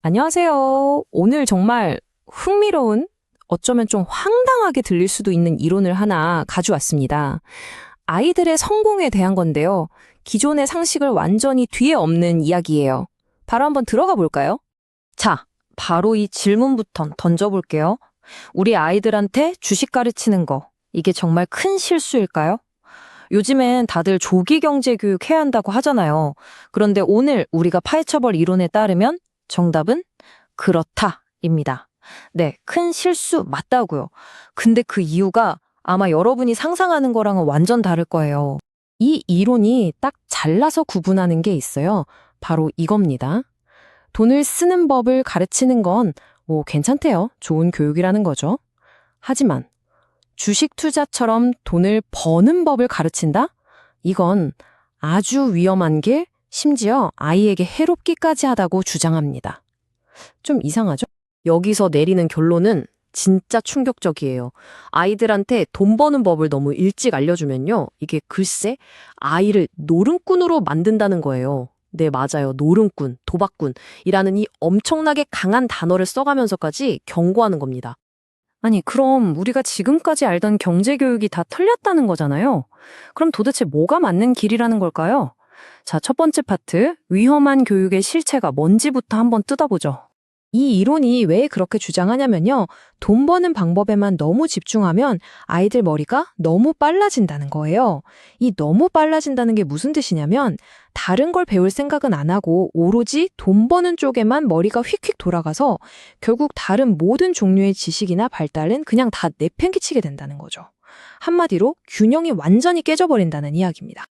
안녕하세요. 오늘 정말 흥미로운, 어쩌면 좀 황당하게 들릴 수도 있는 이론을 하나 가져왔습니다. 아이들의 성공에 대한 건데요. 기존의 상식을 완전히 뒤에 없는 이야기예요. 바로 한번 들어가 볼까요? 자, 바로 이 질문부터 던져볼게요. 우리 아이들한테 주식 가르치는 거, 이게 정말 큰 실수일까요? 요즘엔 다들 조기 경제 교육 해야 한다고 하잖아요. 그런데 오늘 우리가 파헤쳐볼 이론에 따르면 정답은 그렇다입니다. 네, 큰 실수 맞다고요. 근데 그 이유가 아마 여러분이 상상하는 거랑은 완전 다를 거예요. 이 이론이 딱 잘라서 구분하는 게 있어요. 바로 이겁니다. 돈을 쓰는 법을 가르치는 건 뭐 괜찮대요. 좋은 교육이라는 거죠. 하지만 주식 투자처럼 돈을 버는 법을 가르친다? 이건 아주 위험한 게 심지어 아이에게 해롭기까지 하다고 주장합니다. 좀 이상하죠? 여기서 내리는 결론은 진짜 충격적이에요. 아이들한테 돈 버는 법을 너무 일찍 알려주면요. 이게 글쎄 아이를 노름꾼으로 만든다는 거예요. 네, 맞아요. 노름꾼, 도박꾼이라는 이 엄청나게 강한 단어를 써가면서까지 경고하는 겁니다. 아니, 그럼 우리가 지금까지 알던 경제 교육이 다 틀렸다는 거잖아요. 그럼 도대체 뭐가 맞는 길이라는 걸까요? 자, 첫 번째 파트, 위험한 교육의 실체가 뭔지부터 한번 뜯어보죠. 이 이론이 왜 그렇게 주장하냐면요. 돈 버는 방법에만 너무 집중하면 아이들 머리가 너무 빨라진다는 거예요. 이 너무 빨라진다는 게 무슨 뜻이냐면 다른 걸 배울 생각은 안 하고 오로지 돈 버는 쪽에만 머리가 휙휙 돌아가서 결국 다른 모든 종류의 지식이나 발달은 그냥 다 내팽개치게 된다는 거죠. 한마디로 균형이 완전히 깨져버린다는 이야기입니다.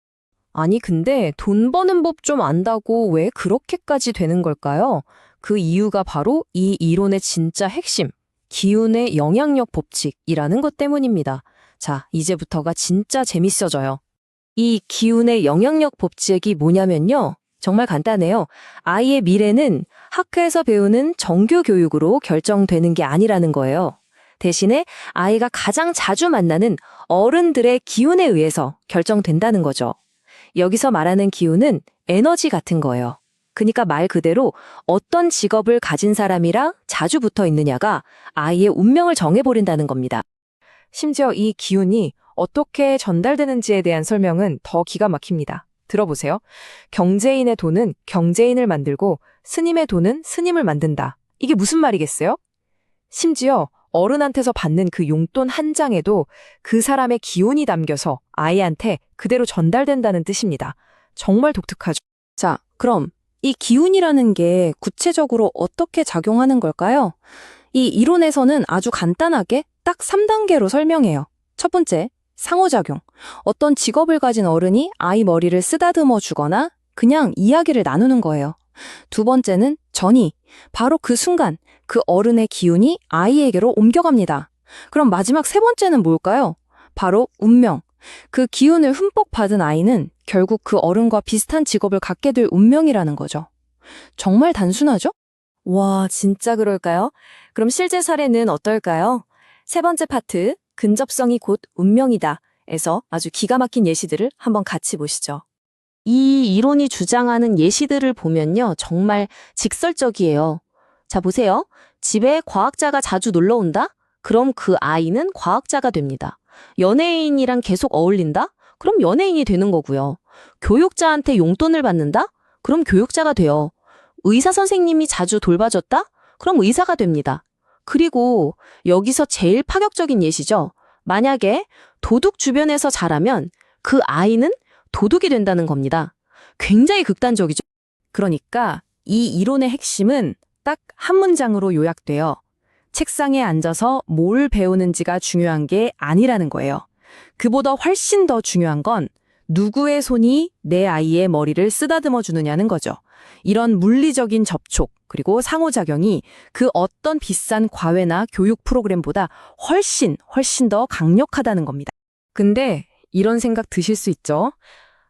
아니, 근데 돈 버는 법 좀 안다고 왜 그렇게까지 되는 걸까요? 그 이유가 바로 이 이론의 진짜 핵심, 기운의 영향력 법칙이라는 것 때문입니다. 자, 이제부터가 진짜 재밌어져요. 이 기운의 영향력 법칙이 뭐냐면요. 정말 간단해요. 아이의 미래는 학교에서 배우는 정규 교육으로 결정되는 게 아니라는 거예요. 대신에 아이가 가장 자주 만나는 어른들의 기운에 의해서 결정된다는 거죠. 여기서 말하는 기운은 에너지 같은 거예요. 그러니까 말 그대로 어떤 직업을 가진 사람이랑 자주 붙어 있느냐가 아이의 운명을 정해버린다는 겁니다. 심지어 이 기운이 어떻게 전달되는지에 대한 설명은 더 기가 막힙니다. 들어보세요. 경제인의 돈은 경제인을 만들고 스님의 돈은 스님을 만든다. 이게 무슨 말이겠어요? 심지어 어른한테서 받는 그 용돈 한 장에도 그 사람의 기운이 담겨서 아이한테 그대로 전달된다는 뜻입니다. 정말 독특하죠. 자, 그럼 이 기운이라는 게 구체적으로 어떻게 작용하는 걸까요? 이 이론에서는 아주 간단하게 딱 3단계로 설명해요. 첫 번째, 상호작용. 어떤 직업을 가진 어른이 아이 머리를 쓰다듬어 주거나 그냥 이야기를 나누는 거예요. 두 번째는 전이. 바로 그 순간 그 어른의 기운이 아이에게로 옮겨갑니다. 그럼 마지막 세 번째는 뭘까요? 바로 운명. 그 기운을 흠뻑 받은 아이는 결국 그 어른과 비슷한 직업을 갖게 될 운명이라는 거죠. 정말 단순하죠? 와, 진짜 그럴까요? 그럼 실제 사례는 어떨까요? 세 번째 파트, 근접성이 곧 운명이다. 에서 아주 기가 막힌 예시들을 한번 같이 보시죠. 이 이론이 주장하는 예시들을 보면요. 정말 직설적이에요. 자, 보세요. 집에 과학자가 자주 놀러 온다? 그럼 그 아이는 과학자가 됩니다. 연예인이랑 계속 어울린다? 그럼 연예인이 되는 거고요. 교육자한테 용돈을 받는다? 그럼 교육자가 돼요. 의사 선생님이 자주 돌봐줬다? 그럼 의사가 됩니다. 그리고 여기서 제일 파격적인 예시죠. 만약에 도둑 주변에서 자라면 그 아이는 도둑이 된다는 겁니다. 굉장히 극단적이죠. 그러니까 이 이론의 핵심은 딱 한 문장으로 요약돼요. 책상에 앉아서 뭘 배우는지가 중요한 게 아니라는 거예요. 그보다 훨씬 더 중요한 건 누구의 손이 내 아이의 머리를 쓰다듬어 주느냐는 거죠. 이런 물리적인 접촉, 그리고 상호작용이 그 어떤 비싼 과외나 교육 프로그램보다 훨씬, 훨씬 더 강력하다는 겁니다. 근데 이런 생각 드실 수 있죠?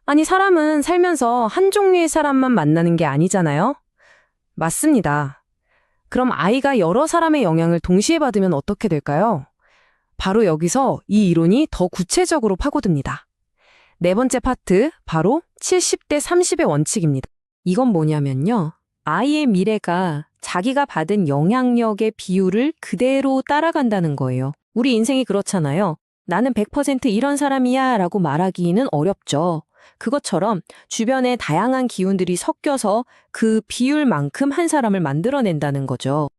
아니, 사람은 살면서 한 종류의 사람만 만나는 게 아니잖아요? 맞습니다. 그럼 아이가 여러 사람의 영향을 동시에 받으면 어떻게 될까요? 바로 여기서 이 이론이 더 구체적으로 파고듭니다. 네 번째 파트, 바로 70대 30의 원칙입니다. 이건 뭐냐면요. 아이의 미래가 자기가 받은 영향력의 비율을 그대로 따라간다는 거예요. 우리 인생이 그렇잖아요. 나는 100% 이런 사람이야 라고 말하기는 어렵죠. 그것처럼 주변에 다양한 기운들이 섞여서 그 비율만큼 한 사람을 만들어낸다는 거죠.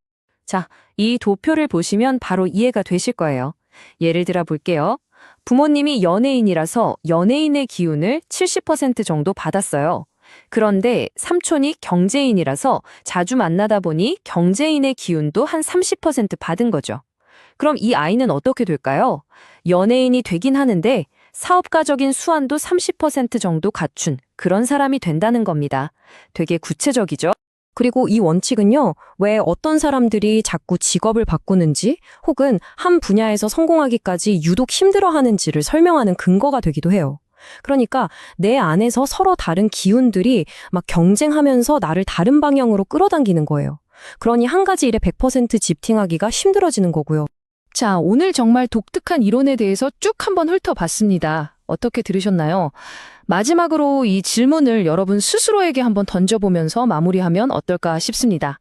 자, 이 도표를 보시면 바로 이해가 되실 거예요. 예를 들어 볼게요. 부모님이 연예인이라서 연예인의 기운을 70% 정도 받았어요. 그런데 삼촌이 경제인이라서 자주 만나다 보니 경제인의 기운도 한 30% 받은 거죠. 그럼 이 아이는 어떻게 될까요? 연예인이 되긴 하는데 사업가적인 수완도 30% 정도 갖춘 그런 사람이 된다는 겁니다. 되게 구체적이죠? 그리고 이 원칙은요, 왜 어떤 사람들이 자꾸 직업을 바꾸는지 혹은 한 분야에서 성공하기까지 유독 힘들어 하는지를 설명하는 근거가 되기도 해요. 그러니까 내 안에서 서로 다른 기운들이 막 경쟁하면서 나를 다른 방향으로 끌어당기는 거예요. 그러니 한 가지 일에 100% 집팅하기가 힘들어지는 거고요. 자, 오늘 정말 독특한 이론에 대해서 쭉 한번 훑어봤습니다. 어떻게 들으셨나요? 마지막으로 이 질문을 여러분 스스로에게 한번 던져보면서 마무리하면 어떨까 싶습니다.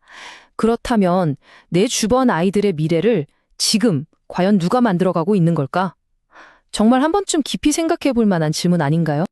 그렇다면 내 주변 아이들의 미래를 지금 과연 누가 만들어가고 있는 걸까? 정말 한 번쯤 깊이 생각해 볼 만한 질문 아닌가요?